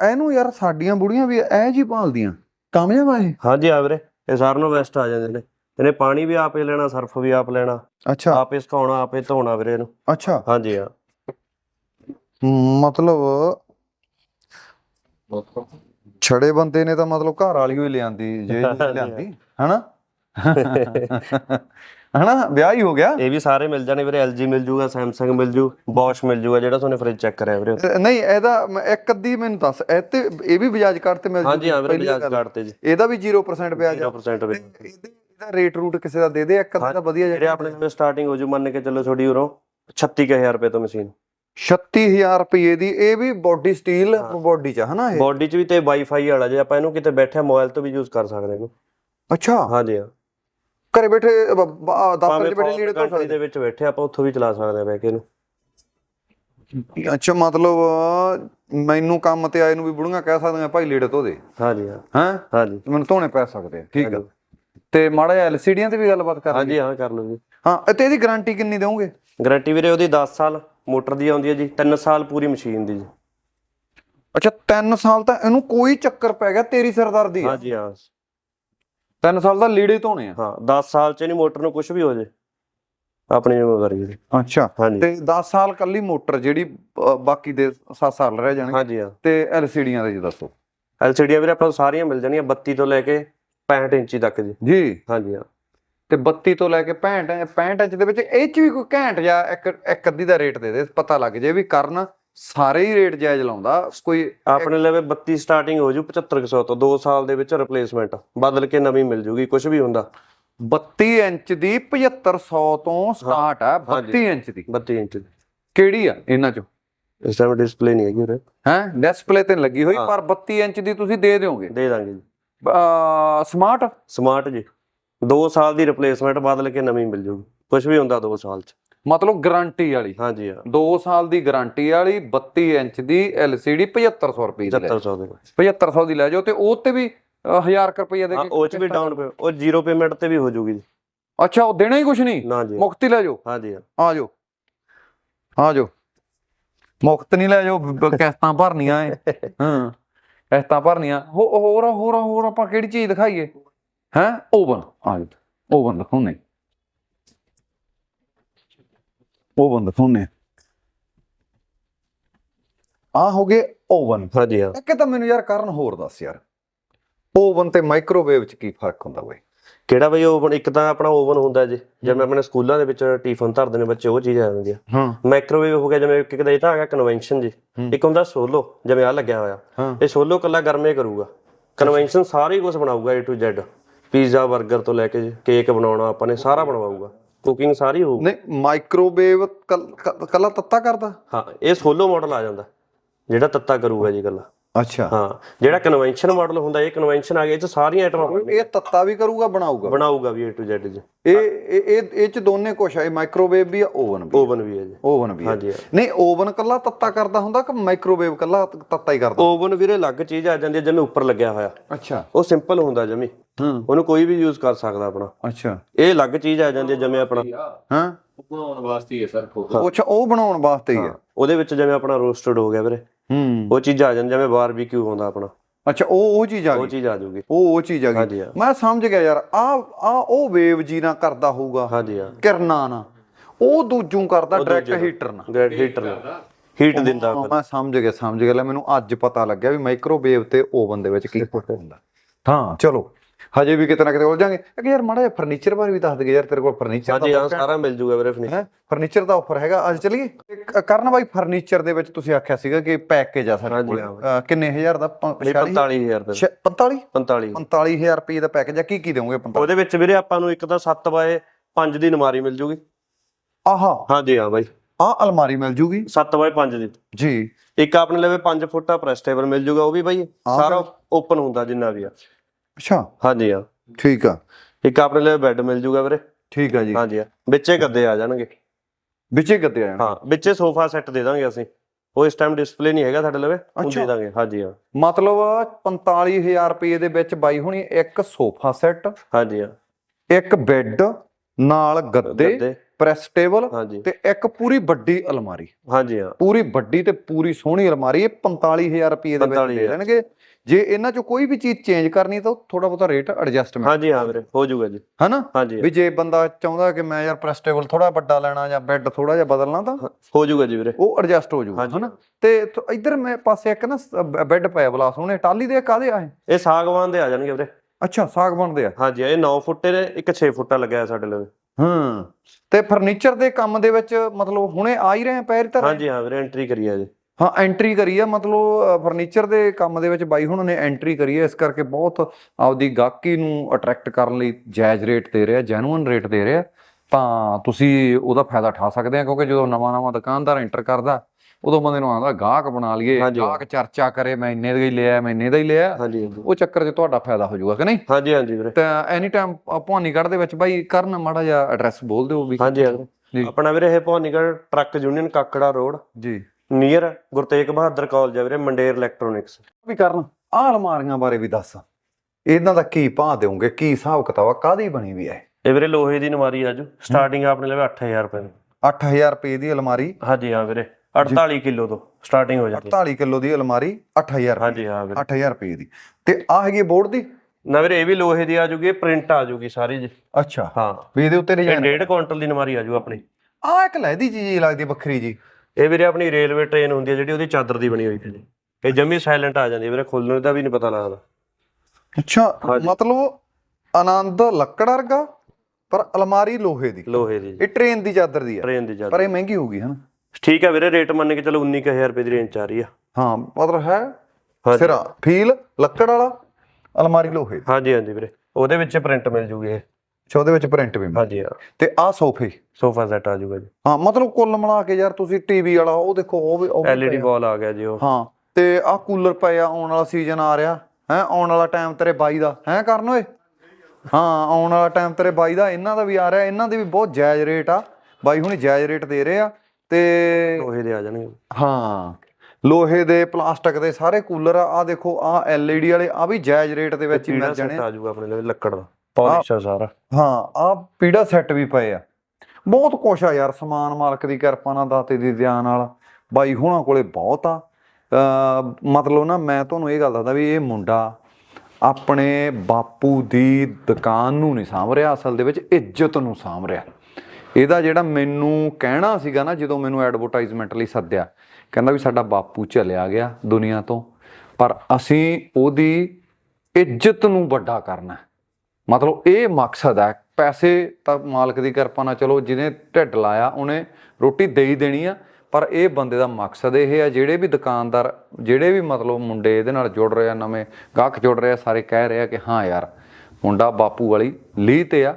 ਇਹਨੂੰ ਯਾਰ ਸਾਡੀਆਂ ਬੁੜੀਆਂ ਵੀ ਇਹ ਜੀ ਭਾਲਦੀਆਂ। ਕਾਮਯਾਬ ਆ ਇਹ?
ਹਾਂਜੀ ਹਾਂ ਵੀਰੇ ਇਹ ਸਾਰਿਆਂ ਨੂੰ ਬੈਸਟ ਆ ਜਾਂਦੇ ਨੇ। ਇਹਨੇ ਪਾਣੀ ਵੀ ਆਪੇ ਲੈਣਾ ਸਰਫ ਵੀ ਆਪ ਲੈਣਾ।
ਅੱਛਾ।
ਆਪੇ ਸੁਕਾਉਣਾ ਆਪੇ ਧੋਣਾ ਵੀਰੇ ਇਹਨੂੰ।
ਅੱਛਾ।
ਹਾਂਜੀ ਹਾਂ।
ਮਤਲਬ ਛੜੇ ਬੰਦੇ ਨੇ ਤਾਂ ਮਤਲਬ ਘਰ ਵਾਲੀ ਹੋਈ ਲਿਆਂਦੀ ਜੇ ਲਿਆਂਦੀ ਹਨਾ? ਹਨਾ? ਵਿਆਹ ਹੀ ਹੋ ਗਿਆ।
ਇਹ ਵੀ ਸਾਰੇ ਮਿਲ ਜਾਣੇ ਵੀਰੇ LG ਮਿਲ ਜੂਗਾ Samsung ਮਿਲ ਜੂ Bosch ਮਿਲ ਜੂਗਾ ਜਿਹੜਾ ਤੁਹਾਨੂੰ ਫ੍ਰਿਜ ਚੈੱਕ ਕਰਿਆ ਵੀਰੇ।
ਨਹੀਂ ਇਹਦਾ ਇੱਕ ਅੱਧੀ ਮੈਨੂੰ ਦੱਸ ਇਹ ਤੇ ਇਹ ਵੀ ਬਜਾਜ ਕਾਰਡ ਤੇ ਮਿਲ
ਹਾਂਜੀ ਹਾਂ ਵੀਰੇ ਬਜਾਜ। ਕਾਰਡ ਤੇ ਜੀ।
ਇਹਦਾ ਵੀ 0% ਵਿਆਜ ਆ।
0% ਵੀਰੇ
ਤੇ ਇਹਦੇ ਰੇਟ ਰੂਟ ਕਿਸੇ ਦਾ ਦੇ ਦੇ ਇੱਕ ਅੱਧਾ ਵਧੀਆ
ਵੀਰੇ
ਜਿਹਾ
ਆਪਣੇ ਕੋਲ ਸਟਾਰਟਿੰਗ ਹੋ ਜੂ ਮੰਨ ਕੇ ਚੱਲੋ ਤੁਹਾਡੀ ਉਰੋਂ 36000 ਰੁਪਏ ਤੋਂ ਮਸ਼ੀਨ
36000 ਰੁਪਏ ਦੀ ਇਹ ਵੀ ਬੋਡੀ ਸਟੀਲ ਬੋਡੀ ਚ ਹਨਾ ਇਹ?
ਬਾਡੀ 'ਚ ਵੀ ਤੇ ਵਾਈਫਾਈ ਵਾਲਾ ਜੇ ਆਪਾਂ ਇਹਨੂੰ ਕਿਤੇ ਬੈਠੇ ਮੋਬਾਈਲ ਤੋਂ ਵੀ ਯੂਜ਼ ਕਰ ਸਕਦੇ ਇਹਨੂੰ
ਅੱਛਾ।
ਹਾਂਜੀ ਹਾਂ।
ਘਰੇ ਬੈਠੇ ਬ- ਬ- ਆਹ ਦਫ਼ਤਰ
ਭਾਵੇਂ
ਚ ਬੈਠੇ ਲੀੜੇ ਤੋਂ
ਕੰਟਰੀ ਦੇ ਵਿੱਚ ਬੈਠੇ ਆਪਾਂ ਉੱਥੋਂ ਵੀ ਚਲਾ ਸਕਦੇ ਆ ਬਹਿ ਕੇ ਇਹਨੂੰ।
ਅੱਛਾ ਮਤਲਬ ਮੈਨੂੰ ਕੰਮ ਤੇ ਆਏ ਨੂੰ ਵੀ ਬੁੜੀਆਂ ਕਹਿ ਸਕਦੀਆਂ ਭਾਈ ਲੀੜੇ ਧੋ ਦੇ।
ਹਾਂਜੀ ਹਾਂ।
ਹੈਂ?
ਹਾਂਜੀ।
ਮੈਨੂੰ ਧੋਣੇ ਪੈ ਸਕਦੇ ਆ ਠੀਕ ਆ। ਤੇ ਮਾੜਾ ਜਿਹਾ ਐਲਸੀਡੀਆਂ ਤੇ ਵੀ ਗੱਲਬਾਤ ਕਰ ਲਈਏ।
ਹਾਂਜੀ ਹਾਂ ਕਰ ਲਓ ਜੀ।
ਹਾਂ ਤੇ ਇਹਦੀ ਗਾਰੰਟੀ ਕਿੰਨੀ ਦੇਵੋਗੇ?
ਗਾਰੰਟੀ ਵੀਰੇ ਉਹਦੀ 10 ਸਾਲ। ਮੋਟਰ ਦੀ ਆਉਂਦੀ ਹੈ ਜੀ 3 ਸਾਲ ਪੂਰੀ ਮਸ਼ੀਨ ਦੀ ਜੀ।
ਅੱਛਾ 3 ਸਾਲ ਤਾਂ ਇਹਨੂੰ ਕੋਈ ਚੱਕਰ ਪੈ ਗਿਆ ਤੇਰੀ ਸਰਦਾਰਦੀ ਆ।
ਹਾਂਜੀ ਹਾਂ।
3 ਸਾਲ ਦਾ ਲੀੜੇ ਧੋਣੇ ਆ।
ਹਾਂ 10 ਸਾਲ 'ਚ ਨਹੀਂ ਮੋਟਰ ਨੂੰ ਕੁਝ ਵੀ ਹੋ ਜੇ ਆਪਣੀ ਜ਼ਿੰਮੇਵਾਰੀ ਜੀ
ਅੱਛਾ ਤੇ 10 ਸਾਲ ਕੱਲੀ ਮੋਟਰ ਜਿਹੜੀ ਬਾਕੀ ਦੇ 7 ਸਾਲ ਰਹਿ ਜਾਣਗੇ
ਹਾਂਜੀ ਹਾਂ।
ਤੇ ਐਲਸੀਡੀਆਂ ਦੇ ਜੀ ਦੱਸੋ।
ਐਲਸੀਡੀ ਵੀਰੇ ਆਪਾਂ ਨੂੰ ਸਾਰੀਆਂ ਮਿਲ ਜਾਣੀਆਂ 32 ਤੋਂ ਲੈ ਕੇ 65 ਇੰਚੀ ਤੱਕ ਜੀ।
ਜੀ।
ਹਾਂਜੀ ਹਾਂ।
ਤੇ 32 ਤੋਂ ਲੈ ਕੇ 65 65 ਇੰਚ ਦੇ ਵਿੱਚ ਇਹ ਚ ਵੀ ਕੋਈ ਘੈਂਟ ਜਾਂ ਇੱਕ ਇੱਕ ਅੱਧੀ ਦਾ ਰੇਟ ਦੇ ਦੇ ਪਤਾ ਲੱਗ ਜੇ ਵੀ ਕਰਨ ਸਾਰੇ ਹੀ ਰੇਟ ਜਾਇਜ਼ ਲਾਉਂਦਾ ਕੋਈ
ਆਪਣੇ ਲਵੇ 32 ਸਟਾਰਟਿੰਗ ਹੋ ਜੂ 7500 ਤੋਂ 2 ਸਾਲ ਦੇ ਵਿੱਚ ਰਿਪਲੇਸਮੈਂਟ ਬਦਲ ਕੇ ਨਵੀਂ ਮਿਲ ਜੂਗੀ ਕੁਝ ਵੀ ਹੁੰਦਾ।
32 ਇੰਚ ਦੀ 7500 ਤੋਂ ਸਟਾਰਟ ਆ 32 ਇੰਚ ਦੀ।
32 ਇੰਚ ਦੀ।
ਕਿਹੜੀ ਆ ਇਹਨਾਂ ਚੋਂ?
ਇਸ ਟਾਈਮ ਡਿਸਪਲੇ ਨਹੀਂ ਹੈਗੀ ਵੀਰੇ
ਹੈ? ਡਿਸਪਲੇ ਤੇ ਲੱਗੀ ਹੋਈ
ਹਾਂ।
ਪਰ 32 ਇੰਚ ਦੀ ਤੁਸੀਂ ਦੇ ਦਿਓਗੇ।
ਦੇ ਦਾਂਗੇ ਜੀ।
ਸਮਾਰਟ
ਸਮਾਰਟ ਜੀ। 2 ਸਾਲ ਦੀ ਰਿਪਲੇਸਮੈਂਟ ਬਦਲ ਕੇ ਨਵੀਂ ਮਿਲ ਜੂਗੀ। ਕੁਝ ਵੀ ਹੁੰਦਾ 2 ਸਾਲ 'ਚ।
ਮਤਲਬ ਗਾਰੰਟੀ ਵਾਲੀ।
ਹਾਂਜੀ ਹਾਂ।
2 ਸਾਲ ਦੀ ਗਾਰੰਟੀ ਵਾਲੀ 32 ਇੰਚ ਦੀ LCD 7500 ਰੁਪਏ ਦੀ ਲੈ
7500 ਦੇ ਵਿੱਚ
7500 ਦੀ ਲੈ ਜਾਓ ਤੇ ਉਹ ਤੇ ਵੀ 1000 ਰੁਪਏ ਦੇ ਕੇ
ਉਹ 'ਚ ਵੀ ਡਾਊਨ ਪੇ ਉਹ ਜ਼ੀਰੋ ਪੇਮੈਂਟ ਤੇ ਵੀ ਹੋ ਜੂਗੀ ਜੀ।
ਅੱਛਾ ਉਹ ਦੇਣਾ ਹੀ ਕੁਝ ਨਹੀਂ?
ਨਾ ਜੀ।
ਮੁਕਤ ਹੀ ਲੈ ਜਾਓ।
ਹਾਂਜੀ ਹਾਂ।
ਆ ਜਾਓ। ਆ ਜਾਓ। ਮੁਕਤ ਨਹੀਂ ਲੈ ਜਾਓ ਕਿਸ਼ਤਾਂ ਭਰਨੀਆਂ ਏ ਹਾਂ ਕਿਸ਼ਤਾਂ ਭਰਨੀਆਂ। ਹੋਰ ਹੋਰ ਹੋਰ ਆਪਾਂ ਕਿਹੜੀ ਚੀਜ਼ ਦਿਖਾਈਏ? ਹੈ ਓਵਨ ਆ ਜਾਓ ਓਵਨ ਦਿਖਾਉਣੇ ਓਵਨ ਦਿਖਾਉਣੇ ਆ ਹੋ ਗਏ ਓਵਨ
ਹਾਂਜੀ ਹਾਂ
ਇੱਕ ਤਾਂ ਮੈਨੂੰ ਯਾਰ ਕਾਰਨ ਹੋਰ ਦੱਸ ਯਾਰ। ਓਵਨ ਤੇ ਮਾਈਕ੍ਰੋਵੇਵ ਚ ਕੀ ਫ਼ਰਕ ਹੁੰਦਾ ਬਈ
ਕਿਹੜਾ ਬਈ ਓਵਨ ਇੱਕ ਤਾਂ ਆਪਣਾ ਓਵਨ ਹੁੰਦਾ ਜੀ। ਜਿਵੇਂ ਆਪਣੇ ਸਕੂਲਾਂ ਦੇ ਵਿੱਚ ਟਿਫਨ ਧਰਦੇ ਨੇ ਬੱਚੇ ਉਹ ਚੀਜ਼ ਆ ਜਾਂਦੀ ਆ
ਹਾਂ।
ਮਾਈਕ੍ਰੋਵੇਵ ਹੋ ਗਿਆ ਜਿਵੇਂ ਇੱਕ ਦਾ ਇਹ ਤਾਂ ਹੈਗਾ ਕਨਵੈਨਸ਼ਨ ਜੀ। ਇੱਕ ਹੁੰਦਾ ਸੋਲੋ ਜਿਵੇਂ ਆ ਲੱਗਿਆ ਹੋਇਆ। ਇਹ ਸੋਲੋ ਕੱਲਾ ਗਰਮੇ ਕਰੂਗਾ। ਕਨਵੈਨਸ਼ਨ ਸਾਰੇ ਕੁਝ ਬਣਾਊਗਾ A to Z ਪੀਜ਼ਾ 버ਗਰ ਤੋਂ ਲੈ ਕੇ ਕੇਕ ਬਣਾਉਣਾ ਆਪਾਂ ਨੇ ਸਾਰਾ ਬਣਵਾਊਗਾ। ਕੁਕਿੰਗ ਸਾਰੀ ਹੋਊ
ਨਹੀਂ ਮਾਈਕ੍ਰੋਵੇਵ ਕੱਲਾ ਤੱਤਾ ਕਰਦਾ?
ਹਾਂ ਇਹ ਸੋਲੋ ਮਾਡਲ ਆ ਜਾਂਦਾ। ਜਿਹੜਾ ਤੱਤਾ ਕਰੂਗਾ ਜੀ ਗੱਲਾਂ
ਅੱਛਾ।
ਹਾਂ ਜਿਹੜਾ ਕਨਵੈਨਸ਼ਨ ਮਾਡਲ ਹੁੰਦਾ ਇਹ ਕਨਵੈਨਸ਼ਨ ਆ ਗਿਆ ਇਹ ਚ ਸਾਰੀਆਂ ਆਈਟਮਾਂ
ਇਹ ਤੱਤਾ ਵੀ ਕਰੂਗਾ ਬਣਾਊਗਾ।
ਬਣਾਊਗਾ ਵੀ A to Z ਜੀ
ਇਹ ਇਹ ਇਹ- ਚ ਦੋਨੇ ਕੁਛ ਆ ਇਹ ਮਾਈਕ੍ਰੋਵੇਵ ਵੀ ਆ ਓਵਨ ਵੀ
ਓਵਨ ਵੀ ਹੈ ਜੀ।
ਓਵਨ ਵੀ ਆ।
ਹਾਂਜੀ
ਨਹੀਂ ਓਵਨ ਕੱਲਾ ਤੱਤਾ ਕਰਦਾ ਹੁੰਦਾ ਕਿ ਮਾਈਕ੍ਰੋਵੇਵ ਕੱਲਾ ਤੱਤਾ ਹੀ ਕਰਦਾ?
ਓਵਨ ਵੀਰੇ ਅਲੱਗ ਚੀਜ਼ ਆ ਜਾਂਦੀ ਹੈ ਜਿਵੇਂ ਉੱਪਰ ਲੱਗਿਆ ਹੋਇਆ।
ਅੱਛਾ।
ਉਹ ਸਿੰਪਲ ਹੁੰਦਾ ਜਮੀ।
ਹੂੰ।
ਉਹਨੂੰ ਕੋਈ ਵੀ ਯੂਜ਼ ਕਰ ਸਕਦਾ ਆਪਣਾ।
ਅੱਛਾ।
ਇਹ ਅਲੱਗ ਚੀਜ਼ ਆ ਜਾਂਦੀ ਹੈ ਜਿਵੇਂ ਆਪਣਾ।
ਹਾਂ।
ਬਣਾਉਣ ਵਾਸਤੇ ਹੀ ਹੈ ਸਰ ਫੋਟੋ
ਅੱਛਾ ਉਹ ਬਣਾਉਣ ਵਾਸਤੇ ਹੀ ਆ।
ਉਹਦੇ ਵਿੱਚ ਜਿਵੇਂ ਆਪਣਾ ਰੋਸਟਡ ਹੋ ਗਿਆ ਵੀਰੇ।
ਹੂੰ।
ਉਹ ਚੀਜ਼ ਆ ਜਾਂਦੀ ਜਿਵੇਂ ਬਾਰਬੀਕਿਊ ਹੁੰਦਾ ਆਪਣਾ।
ਅੱਛਾ ਉਹ ਉਹ ਚੀਜ਼ ਆ
ਉਹ
ਗਈ
ਚੀਜ਼ ਆ ਜਾਊਗੀ
ਉਹ ਉਹ ਚੀਜ਼ ਆ ਗਈ। ਮੈਂ ਸਮਝ ਗਿਆ ਯਾਰ ਆ ਆ ਉਹ ਵੇਵ ਜੀ ਨਾ ਕਰਦਾ ਹੋਊਗਾ।
ਹਾਂਜੀ ਹਾਂ।
ਕਿਰਨਾਂ ਨਾ ਉਹ ਦੂਜੂ ਕਰਦਾ ਡਾਇਰੈਕਟ ਹੀਟਰ ਨਾਲ।
ਗ੍ਰੈਡ ਹੀਟਰ ਹੀਟ ਦਿੰਦਾ
ਮੈਂ ਸਮਝ ਗਿਆ ਸਮਝ ਗਿਆ। ਲੈ ਮੈਨੂੰ ਅੱਜ ਪਤਾ ਲੱਗਿਆ ਵੀ ਮਾਈਕ੍ਰੋਵੇਵ ਤੇ ਓਵਨ ਦੇ ਵਿੱਚ ਕੀ ਫ਼ਰਕ ਹੁੰਦਾ। ਹਾਂ ਚਲੋ। ਹਜੇ ਵੀ ਕਿਤੇ ਨਾ ਕਿਤੇ ਉਲਝਾਂਗੇ ਕਿ ਯਾਰ ਮਾੜਾ ਜਿਹਾ ਫਰਨੀਚਰ ਬਾਰੇ ਵੀ ਦੱਸ ਦੇ ਯਾਰ ਤੇਰੇ ਕੋਲ ਫਰਨੀਚਰ
ਹਾਂਜੀ ਹਾਂ ਸਾਰਾ ਮਿਲ ਜੂਗਾ ਵੀਰੇ
ਹੈ? ਫਰਨੀਚਰ ਦਾ ਆਫਰ ਹੈਗਾ। ਅੱਜ ਚਲੀਏ? ਕਰਨ ਬਾਈ ਫਰਨੀਚਰ ਦੇ ਵਿੱਚ ਤੁਸੀਂ ਆਖਿਆ ਸੀਗਾ ਕਿ ਪੈਕੇਜ ਆ ਸਾਡੇ ਕੋਲ। ਕਿੰਨੇ ਹਜ਼ਾਰ ਦਾ? ਪ-
45000 ਰੁਪਏ
ਛੇ- 45
45
45000 ਰੁਪਏ ਦਾ ਪੈਕੇਜ ਆ। ਕੀ ਕੀ ਦੇਵੋਗੇ 45
ਉਹਦੇ ਵਿੱਚ ਵੀਰੇ ਆਪਾਂ ਨੂੰ ਇੱਕ ਤਾਂ 7 ਬਾਏ 5 ਦੀ ਅਲਮਾਰੀ ਮਿਲ ਜੂਗੀ।
ਆਹਾ।
ਹਾਂਜੀ ਹਾਂ ਬਾਈ।
ਆ ਅਲਮਾਰੀ ਮਿਲ ਜੂਗੀ?
7 ਬਾਏ 5 ਦੀ।
ਜੀ।
ਇੱਕ ਆਪਣੇ ਲਵੇ 5 ਫੁੱਟਾ ਪ੍ਰੈਸ ਟੇਬਲ ਮਿਲ ਜੂਗਾ ਉਹ ਵੀ ਬਾਈ। ਸਾਰਾ ਓਪਨ ਹੁੰਦਾ ਜਿੰਨਾ ਵੀ ਆ।
ਅੱਛਾ।
ਹਾਂਜੀ ਹਾਂ।
ਠੀਕ ਆ।
ਇੱਕ ਆਪਣੇ ਲਵੇ ਬੈੱਡ ਮਿਲ ਜੂਗਾ ਵੀਰੇ।
ਠੀਕ ਆ ਜੀ।
ਹਾਂਜੀ ਹਾਂ। ਵਿੱਚੇ ਗੱਦੇ ਆ ਜਾਣਗੇ।
ਵਿੱਚੇ ਗੱਦੇ ਆ।
ਹਾਂ ਵਿੱਚੇ ਸੋਫਾ ਸੈੱਟ ਦੇ ਦਾਂਗੇ ਅਸੀਂ। ਉਹ ਇਸ ਟਾਈਮ ਡਿਸਪਲੇ ਨਹੀਂ ਹੈਗਾ ਸਾਡੇ ਲਵੇ ਉਹ। ਦੇ ਦਾਂਗੇ। ਹਾਂਜੀ ਹਾਂ।
ਮਤਲਬ 45000 ਰੁਪਏ ਦੇ ਵਿੱਚ ਬਾਈ ਹੁਣੀ ਇੱਕ ਸੋਫਾ ਸੈੱਟ
ਹਾਂਜੀ ਹਾਂ।
ਇੱਕ ਬੈੱਡ ਨਾਲ ਗੱਦੇ ਪ੍ਰੈਸ ਟੇਬਲ ਤੇ ਇੱਕ ਪੂਰੀ ਵੱਡੀ ਅਲਮਾਰੀ।
ਹਾਂਜੀ ਹਾਂ।
ਪੂਰੀ ਵੱਡੀ ਤੇ ਪੂਰੀ ਸੋਹਣੀ ਅਲਮਾਰੀ ਇਹ 45000 ਰੁਪਏ ਦੇ ਵਿੱਚ ਦੇ
45,000
ਦੇਣਗੇ। ਜੇ ਇਹਨਾਂ ਚੋਂ ਕੋਈ ਵੀ ਚੀਜ਼ ਚੇਂਜ ਕਰਨੀ ਤਾਂ ਥੋੜਾ ਬਹੁਤਾ ਰੇਟ ਐਡਜਸਟਮੈਂਟ
ਹਾਂਜੀ ਹਾਂ ਵੀਰੇ ਹੋ ਜੂਗਾ ਜੀ।
ਹਨਾ?
ਹਾਂਜੀ
ਵੀ ਜੇ ਬੰਦਾ ਚਾਹੁੰਦਾ ਕਿ ਮੈਂ ਯਾਰ ਪ੍ਰੈਸ ਟੇਬਲ ਥੋੜਾ ਵੱਡਾ ਲੈਣਾ ਜਾਂ ਬੈੱਡ ਥੋੜਾ ਜਿਹਾ ਬਦਲਣਾ ਤਾਂ
ਹੋ ਜੂਗਾ ਜੀ ਵੀਰੇ।
ਉਹ ਐਡਜਸਟ ਹੋ ਜਾਊਗਾ। ਹਨਾ? ਤੇ ਇੱਧਰ ਮੈਂ ਪਾਸੇ ਇੱਕ ਨਾ ਬੈੱਡ ਪਿਆ ਬਲਾ ਸੋਹਣੇ। ਟਾਲੀ ਦੇ ਕਾਦੇ ਆ ਇਹ?
ਸਾਗਵਾਨ ਦੇ ਆ ਜਾਣਗੇ ਵੀਰੇ।
ਅੱਛਾ ਸਾਗ ਬਣਦੇ ਆ।
ਹਾਂਜੀ ਇਹ 9 ਫੁੱਟੇ ਨੇ ਇੱਕ 6 ਫੁੱਟਾ ਲੱਗਿਆ ਸਾਡੇ ਲਵੇ
ਹਾਂ। ਤੇ ਫਰਨੀਚਰ ਦੇ ਕੰਮ ਦੇ ਵਿੱਚ ਮਤਲਬ ਹੁਣੇ ਆ ਹੀ ਰਹੇ ਆ ਪੈਰ ਧਰ
ਹਾਂਜੀ ਹਾਂ ਵੀਰੇ ਐਂਟਰੀ ਕਰੀ ਆ ਜੀ।
ਹਾਂ ਐਂਟਰੀ ਕਰੀ ਆ ਮਤਲਬ ਫਰਨੀਚਰ ਦੇ ਕੰਮ ਦੇ ਵਿੱਚ ਬਾਈ ਹੁਣ ਨੇ ਐਂਟਰੀ ਕਰੀ ਆ ਇਸ ਕਰਕੇ ਬਹੁਤ ਆਪਦੀ ਗਾਹਕੀ ਨੂੰ ਅਟਰੈਕਟ ਕਰਨ ਲਈ ਜਾਇਜ਼ ਰੇਟ ਦੇ ਰਿਹਾ ਜੈਨੂਇਨ ਰੇਟ ਦੇ ਰਿਹਾ। ਤਾਂ ਤੁਸੀਂ ਉਹਦਾ ਫਾਇਦਾ ਉਠਾ ਸਕਦੇ ਆ ਕਿਉਂਕਿ ਜਦੋਂ ਨਵਾਂ ਨਵਾਂ ਦੁਕਾਨਦਾਰ ਐਂਟਰ ਕਰਦਾ ਉਦੋਂ ਬੰਦੇ ਨੂੰ ਆਉਂਦਾ ਗਾਹਕ ਬਣਾ ਲਈਏ। ਗਾਹਕ ਚਰਚਾ ਕਰੇ ਮੈਂ ਇੰਨੇ ਦਾ ਹੀ ਲਿਆ ਮੈਂ ਇੰਨੇ ਦਾ ਹੀ ਲਿਆ। ਉਹ ਚੱਕਰ 'ਚ ਤੁਹਾਡਾ ਫਾਇਦਾ ਹੋ ਜਾਊਗਾ ਕਿ ਨਹੀਂ?
ਹਾਂਜੀ ਹਾਂਜੀ ਵੀਰੇ।
ਤਾਂ ਐਨੀ ਟਾਈਮ ਭਵਾਨੀਗੜ੍ਹ ਦੇ ਵਿੱਚ ਬਾਈ ਕਰਨ ਮਾੜਾ ਜਿਹਾ ਐਡਰੈਸ ਬੋਲ ਦਿਓ ਵੀ।
ਹਾਂਜੀ। ਆਪਣਾ ਵੀਰੇ ਇਹ Bhawanigarh truck union Kakra road.
ਜੀ।
ਨੀਅਰ ਗੁਰਤੇਗ ਬਹਾਦਰ ਕਾਲਜ ਆ ਵੀਰੇ ਮੰਡੇਰ ਇਲੈਕਟ੍ਰੋਨਿਕਸ
ਵੀ ਕਰਨ ਆਹ ਅਲਮਾਰੀਆਂ ਬਾਰੇ ਵੀ ਦੱਸ। ਇਹਨਾਂ ਦਾ ਕੀ ਭਾਅ ਦੇਵੋਗੇ ਕੀ ਹਿਸਾਬ ਕਿਤਾਬ ਆ ਕਾਦੀ ਬਣੀ ਵੀ ਹੈ
ਇਹ? ਵੀਰੇ ਲੋਹੇ ਦੀ ਨਵਾਰੀ ਆਜੂ ਸਟਾਰਟਿੰਗ ਆਪਣੇ ਲਵੇ 8000 ਰੁਪਏ ਦੀ।
8000 ਰੁਪਏ ਦੀ ਅਲਮਾਰੀ?
ਹਾਂਜੀ ਹਾਂ ਵੀਰੇ 48 ਕਿਲੋ ਤੋਂ ਸਟਾਰਟਿੰਗ ਹੋ ਜਾਂਦੀ
48 ਕਿਲੋ ਦੀ ਅਲਮਾਰੀ 8000 ਰੁਪਏ
ਹਾਂਜੀ ਹਾਂ ਵੀਰੇ।
8000 ਰੁਪਏ ਦੀ। ਤੇ ਆ ਹੈਗੀ ਬੋਰਡ ਦੀ?
ਨਾ ਵੀਰੇ ਇਹ ਵੀ ਲੋਹੇ ਦੀ ਆਜੂਗੀ ਇਹ ਪ੍ਰਿੰਟ ਆਜੂਗੀ ਸਾਰੀ ਜੀ।
ਅੱਛਾ।
ਹਾਂ।
ਵੀ ਇਹਦੇ ਉੱਤੇ ਡਿਜ਼ਾਈਨ
ਡੇਢ ਕੁਇੰਟਲ ਦੀ ਨਵਾਰੀ ਆਜੂ ਆਪਣੀ।
ਆ ਇੱਕ ਲੈਦੀ ਚੀਜ਼ ਲੱਗਦੀ ਵੱਖਰੀ ਜੀ।
ਇਹ ਵੀਰੇ ਆਪਣੀ ਰੇਲਵੇ ਟ੍ਰੇਨ ਹੁੰਦੀ ਹੈ ਜਿਹੜੀ ਉਹਦੀ ਚਾਦਰ ਦੀ ਬਣੀ ਹੋਈ ਹੈ ਜੀ ਇਹ ਜਮੀ ਸਾਇਲੈਂਟ ਆ ਜਾਂਦੀ ਹੈ ਵੀਰੇ ਖੋਲਣ ਦਾ ਵੀ ਨਹੀਂ ਪਤਾ ਲੱਗਦਾ।
ਅੱਛਾ। ਮਤਲਬ ਆਨੰਦ ਲੱਕੜ ਵਰਗਾ ਪਰ ਅਲਮਾਰੀ ਲੋਹੇ ਦੀ।
ਲੋਹੇ ਦੀ।
ਇਹ ਟ੍ਰੇਨ ਦੀ ਚਾਦਰ ਦੀ ਆ।
ਟ੍ਰੇਨ ਦੀ ਚਾਦਰ।
ਪਰ ਇਹ ਮਹਿੰਗੀ ਹੋਊਗੀ ਹਨਾ?
ਠੀਕ ਹੈ ਵੀਰੇ ਰੇਟ ਮੰਨ ਕੇ ਚਲੋ 19000 ਰੁਪਏ ਦੀ ਰੇਂਜ ਚ ਆ ਰਹੀ ਆ।
ਹਾਂ ਮਤਲਬ ਹੈ ਸਿਰਾ ਫੀਲ ਲੱਕੜ ਵਾਲਾ ਅਲਮਾਰੀ ਲੋਹੇ ਦੀ।
ਹਾਂਜੀ ਹਾਂਜੀ ਵੀਰੇ ਉਹਦੇ ਵਿੱਚ ਪ੍ਰਿੰਟ ਮਿਲ ਜੂਗੀ ਇਹ।
ਅੱਛਾ ਉਹਦੇ ਵਿੱਚ ਪ੍ਰਿੰਟ ਵੀ। ਮਿਲ-
ਹਾਂਜੀ ਹਾਂ।
ਤੇ ਆ ਸੋਫੇ?
ਸੋਫਾ ਸੈੱਟ ਆ ਜੂਗਾ ਜੀ।
ਹਾਂ ਮਤਲਬ ਕੁੱਲ ਮਿਲਾ ਕੇ ਯਾਰ ਤੁਸੀਂ ਟੀਵੀ ਵਾਲਾ ਉਹ ਦੇਖੋ ਉਹ ਵੀ ਉਹ ਵੀ
ਐਲਈਡੀ
ਪਿਆ।
ਵਾਲ ਆ ਗਿਆ ਜੀ ਉਹ।
ਹਾਂ ਤੇ ਆ ਕੂਲਰ ਪਿਆ ਆਉਣ ਵਾਲਾ ਸੀਜ਼ਨ ਆ ਰਿਹਾ। ਹੈ ਆਉਣ ਵਾਲਾ ਟਾਈਮ ਤੇਰੇ ਬਾਈ ਦਾ। ਹੈ ਕਰਨ ਓਏ? ਹਾਂ ਆਉਣ ਵਾਲਾ ਟਾਈਮ ਤੇਰੇ ਬਾਈ ਦਾ। ਇਹਨਾਂ ਦਾ ਵੀ ਆ ਰਿਹਾ ਇਹਨਾਂ ਦੇ ਵੀ ਬਹੁਤ ਜਾਇਜ਼ ਰੇਟ ਆ। ਬਾਈ ਹੁਣੀ ਜਾਇਜ਼ ਰੇਟ ਦੇ ਰਹੇ ਆ ਤੇ
ਲੋਹੇ ਦੇ ਆ ਜਾਣਗੇ।
ਹਾਂ ਲੋਹੇ ਦੇ ਪਲਾਸਟਿਕ ਦੇ ਸਾਰੇ ਕੂਲਰ ਆ। ਆਹ ਦੇਖੋ ਆ ਐਲਈਡੀ ਵਾਲੇ ਆ ਵੀ ਜਾਇਜ਼ ਰੇਟ ਦੇ ਵਿੱਚ ਹੀ ਮਿਲ ਜਾਣੇ।
ਸੈੱਟ
ਆ।
ਆ ਜੂਗਾ ਆਪਣੇ ਲਈ ਲੱਕੜ ਦਾ। ਪਾਲਿਸ਼ ਸਾਰਾ।
ਹਾਂ ਆ ਪੀੜਾ ਸੈੱਟ ਵੀ ਪਏ ਆ। ਬਹੁਤ ਕੁਛ ਆ ਯਾਰ ਸਮਾਨ ਮਾਲਕ ਦੀ ਕਿਰਪਾ ਨਾਲ ਦਾਤੇ ਦੀ ਦਿਆਨ ਨਾਲ। ਬਾਈ ਹੁਣਾਂ ਕੋਲੇ ਬਹੁਤ ਆ। ਮਤਲਬ ਨਾ ਮੈਂ ਤੁਹਾਨੂੰ ਇਹ ਗੱਲ ਦੱਸਦਾ ਵੀ ਇਹ ਮੁੰਡਾ ਆਪਣੇ ਬਾਪੂ ਦੀ ਦੁਕਾਨ ਨੂੰ ਨਹੀਂ ਸਾਂਭ ਰਿਹਾ ਅਸਲ ਦੇ ਵਿੱਚ ਇੱਜ਼ਤ ਨੂੰ ਸਾਂਭ ਰਿਹਾ। ਇਹਦਾ ਜਿਹੜਾ ਮੈਨੂੰ ਕਹਿਣਾ ਸੀਗਾ ਨਾ ਜਦੋਂ ਮੈਨੂੰ ਐਡਵਰਟਾਈਜ਼ਮੈਂਟ ਲਈ ਸੱਦਿਆ ਕਹਿੰਦਾ ਵੀ ਸਾਡਾ ਬਾਪੂ ਚਲਿਆ ਗਿਆ ਦੁਨੀਆ ਤੋਂ ਪਰ ਅਸੀਂ ਉਹਦੀ ਇੱਜ਼ਤ ਨੂੰ ਵੱਡਾ ਕਰਨਾ। ਮਤਲਬ ਇਹ ਮਕਸਦ ਹੈ, ਪੈਸੇ ਤਾਂ ਮਾਲਕ ਦੀ ਕਿਰਪਾ ਨਾਲ ਚਲੋ ਜਿਹਨੇ ਢਿੱਡ ਲਾਇਆ ਉਹਨੇ ਰੋਟੀ ਦੇ ਹੀ ਦੇਣੀ ਆ, ਪਰ ਇਹ ਬੰਦੇ ਦਾ ਮਕਸਦ ਇਹ ਹੈ ਜਿਹੜੇ ਵੀ ਦੁਕਾਨਦਾਰ, ਜਿਹੜੇ ਵੀ ਮਤਲਬ ਮੁੰਡੇ ਇਹਦੇ ਨਾਲ ਜੁੜ ਰਹੇ ਆ, ਨਵੇਂ ਗਾਹਕ ਜੁੜ ਰਹੇ ਆ, ਸਾਰੇ ਕਹਿ ਰਹੇ ਆ ਕਿ ਹਾਂ ਯਾਰ, ਮੁੰਡਾ ਬਾਪੂ ਵਾਲੀ ਲੀਹ ਤੇ ਆ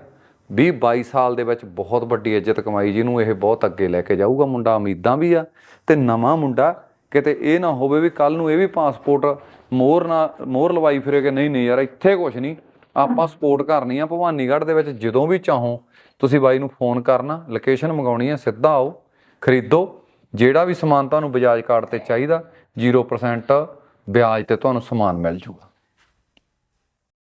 20 22 ਸਾਲ ਦੇ ਵਿੱਚ ਬਹੁਤ ਵੱਡੀ ਇੱਜ਼ਤ ਕਮਾਈ ਜਿਹਨੂੰ ਇਹ ਬਹੁਤ ਅੱਗੇ ਲੈ ਕੇ ਜਾਊਗਾ, ਮੁੰਡਾ ਉਮੀਦਾਂ ਵੀ ਆ ਤੇ ਨਵਾਂ ਮੁੰਡਾ ਕਿਤੇ ਇਹ ਨਾ ਹੋਵੇ ਵੀ ਕੱਲ ਨੂੰ ਇਹ ਵੀ ਪਾਸਪੋਰਟ ਮੋਹਰ ਨਾ ਮੋਹਰ ਲਵਾਈ ਫਿਰੇ ਕਿ ਨਹੀਂ ਨਹੀਂ ਯਾਰ ਇੱਥੇ ਕੁਝ ਨਹੀਂ। ਆਪਾਂ ਸਪੋਰਟ ਕਰਨੀ ਆ ਭਵਾਨੀਗੜ੍ਹ ਦੇ ਵਿੱਚ ਜਦੋਂ ਵੀ ਚਾਹੋ, ਤੁਸੀਂ ਬਾਈ ਨੂੰ ਫੋਨ ਕਰਨਾ ਲੋਕੇਸ਼ਨ ਮੰਗਾਉਣੀ ਆ, ਸਿੱਧਾ ਆਓ, ਖਰੀਦੋ, ਜਿਹੜਾ ਵੀ ਸਮਾਨ ਤੁਹਾਨੂੰ ਬਜਾਜ ਕਾਰਡ ਤੇ ਚਾਹੀਦਾ 0% ਵਿਆਜ ਤੇ ਤੁਹਾਨੂੰ ਸਮਾਨ ਮਿਲ ਜੂਗਾ।